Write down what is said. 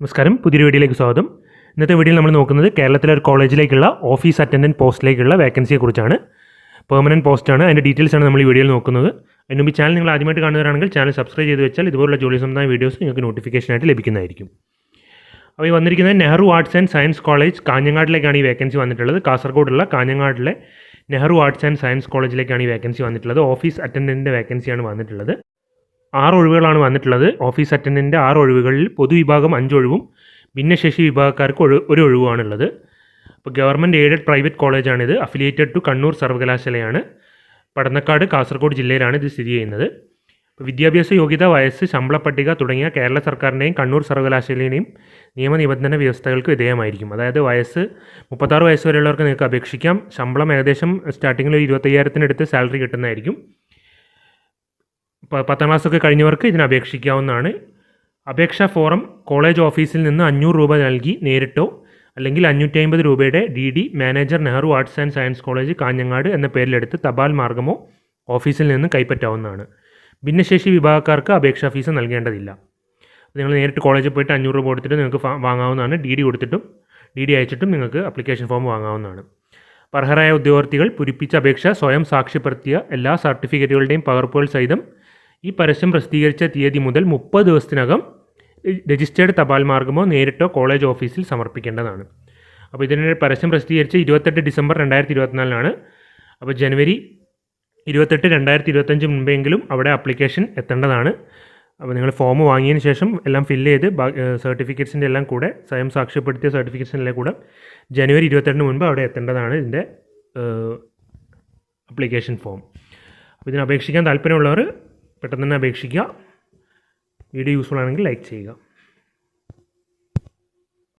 നമസ്കാരം. പുതിയൊരു വീഡിയോയിലേക്ക് സ്വാഗതം. ഇന്നത്തെ വീഡിയോയിൽ നമ്മൾ നോക്കുന്നത് കേരളത്തിലെ ഒരു കോളേജിലേക്കുള്ള ഓഫീസ് അറ്റൻഡന്റ് പോസ്റ്റിലേക്കുള്ള വേക്കൻസിയെ കുറിച്ചാണ്. പെർമനന്റ് പോസ്റ്റാണ് അതിന്റെ ഡീറ്റെയിൽസ് ആണ് നമ്മൾ ഈ വീഡിയോയിൽ നോക്കുന്നത്. അതിന് മുമ്പ് ചാനൽ നിങ്ങൾ ആദ്യമായിട്ട് കാണുന്നവരാണെങ്കിൽ ചാനൽ സബ്സ്ക്രൈബ് ചെയ്ത് വെച്ചാൽ ഇതുപോലുള്ള ജോലി സംബന്ധമായ വീഡിയോസ് നിങ്ങൾക്ക് നോട്ടിഫിക്കേഷനായിട്ട് ലഭിക്കുന്നതായിരിക്കും. അപ്പോൾ ഈ വന്നിരിക്കുന്നത് Nehru arts and science college കാഞ്ഞങ്ങാട്ടിലേക്കാണ് ഈ വേക്കൻസി വന്നിട്ടുള്ളത്. കാസർഗോഡുള്ള കാഞ്ഞങ്ങാടിലെ നെഹ്റു ആർട്സ് ആൻഡ് സയൻസ് കോളേജിലേക്കാണ് ഈ വേക്കൻസി വന്നിട്ടുള്ളത്. ഓഫീസ് അറ്റൻഡന്റിന്റെ വേക്കൻസിയാണ് വന്നിട്ടുള്ളത്. ആറ് ഒഴിവുകളാണ് വന്നിട്ടുള്ളത്. ഓഫീസ് അറ്റൻഡന്റ് ആറ് ഒഴിവുകളിൽ പൊതുവിഭാഗം അഞ്ച് ഒഴിവും ഭിന്നശേഷി വിഭാഗക്കാർക്ക് ഒഴി ഒരു ഒഴിവുമാണുള്ളത് അപ്പോൾ ഗവൺമെന്റ് എയ്ഡഡ് പ്രൈവറ്റ് കോളേജാണിത്. അഫിലിയേറ്റഡ് ടു കണ്ണൂർ സർവകലാശാലയാണ്. പടന്നക്കാട് കാസർഗോഡ് ജില്ലയിലാണ് ഇത് സ്ഥിതി ചെയ്യുന്നത്. വിദ്യാഭ്യാസ യോഗ്യത വയസ്സ് ശമ്പള പട്ടിക തുടങ്ങിയ കേരള സർക്കാരിന്റെയും കണ്ണൂർ സർവകലാശാലയുടെയും നിയമനിബന്ധന വ്യവസ്ഥകൾക്ക് വിധേയമായിരിക്കും. അതായത് വയസ്സ് മുപ്പത്താറ് വയസ്സ് വരെയുള്ളവർക്ക് നിങ്ങൾക്ക് അപേക്ഷിക്കാം. ശമ്പളം ഏകദേശം സ്റ്റാർട്ടിങ്ങിൽ ഒരു ഇരുപത്തയ്യായിരത്തിനടുത്ത് സാലറി കിട്ടുന്നതായിരിക്കും. പത്താം ക്ലാസ്സൊക്കെ കഴിഞ്ഞവർക്ക് ഇതിന് അപേക്ഷിക്കാവുന്നതാണ്. അപേക്ഷാ ഫോറം കോളേജ് ഓഫീസിൽ നിന്ന് അഞ്ഞൂറ് രൂപ നൽകി നേരിട്ടോ അല്ലെങ്കിൽ അഞ്ഞൂറ്റി അമ്പത് രൂപയുടെ D D manager Nehru arts and science college Kanhangad എന്ന പേരിലെടുത്ത് തപാൽ മാർഗമോ ഓഫീസിൽ നിന്ന് കൈപ്പറ്റാവുന്നതാണ്. ഭിന്നശേഷി വിഭാഗക്കാർക്ക് അപേക്ഷാ ഫീസ് നൽകേണ്ടതില്ല. നിങ്ങൾ നേരിട്ട് കോളേജിൽ പോയിട്ട് അഞ്ഞൂറ് രൂപ കൊടുത്തിട്ട് നിങ്ങൾക്ക് വാങ്ങാവുന്നതാണ്. ഡി ഡി കൊടുത്തിട്ടും ഡി ഡി അയച്ചിട്ടും നിങ്ങൾക്ക് അപ്ലിക്കേഷൻ ഫോം വാങ്ങാവുന്നതാണ്. അർഹരായ ഉദ്യോഗാർത്ഥികൾ പൂരിപ്പിച്ച അപേക്ഷ സ്വയം സാക്ഷ്യപ്പെടുത്തിയ എല്ലാ സർട്ടിഫിക്കറ്റുകളുടെയും പകർപ്പുകൾ സഹിതം ഈ പരസ്യം പ്രസിദ്ധീകരിച്ച തീയതി മുതൽ മുപ്പത് ദിവസത്തിനകം രജിസ്റ്റേർഡ് തപാൽ മാർഗമോ നേരിട്ടോ കോളേജ് ഓഫീസിൽ സമർപ്പിക്കേണ്ടതാണ്. അപ്പോൾ ഇതിന് പരസ്യം പ്രസിദ്ധീകരിച്ച ഇരുപത്തെട്ട് ഡിസംബർ രണ്ടായിരത്തി ഇരുപത്തിനാലിനാണ് അപ്പോൾ ജനുവരി ഇരുപത്തെട്ട് രണ്ടായിരത്തി ഇരുപത്തഞ്ച് മുമ്പെങ്കിലും അവിടെ അപ്ലിക്കേഷൻ എത്തേണ്ടതാണ്. അപ്പോൾ നിങ്ങൾ ഫോം വാങ്ങിയതിന് ശേഷം എല്ലാം ഫില്ല് ചെയ്ത് സർട്ടിഫിക്കറ്റ്സിന്റെ എല്ലാം കൂടെ സ്വയം സാക്ഷ്യപ്പെടുത്തിയ സർട്ടിഫിക്കറ്റ്സിന്റെ എല്ലാം കൂടെ ജനുവരി ഇരുപത്തെട്ടിന് മുൻപ് അവിടെ എത്തേണ്ടതാണ് ഇതിന്റെ അപ്ലിക്കേഷൻ ഫോം. അപ്പോൾ ഇതിന് അപേക്ഷിക്കാൻ താല്പര്യമുള്ളവർ പെട്ടെന്ന് തന്നെ അപേക്ഷിക്കുക. വീഡിയോ യൂസ്ഫുൾ ആണെങ്കിൽ ലൈക്ക് ചെയ്യുക.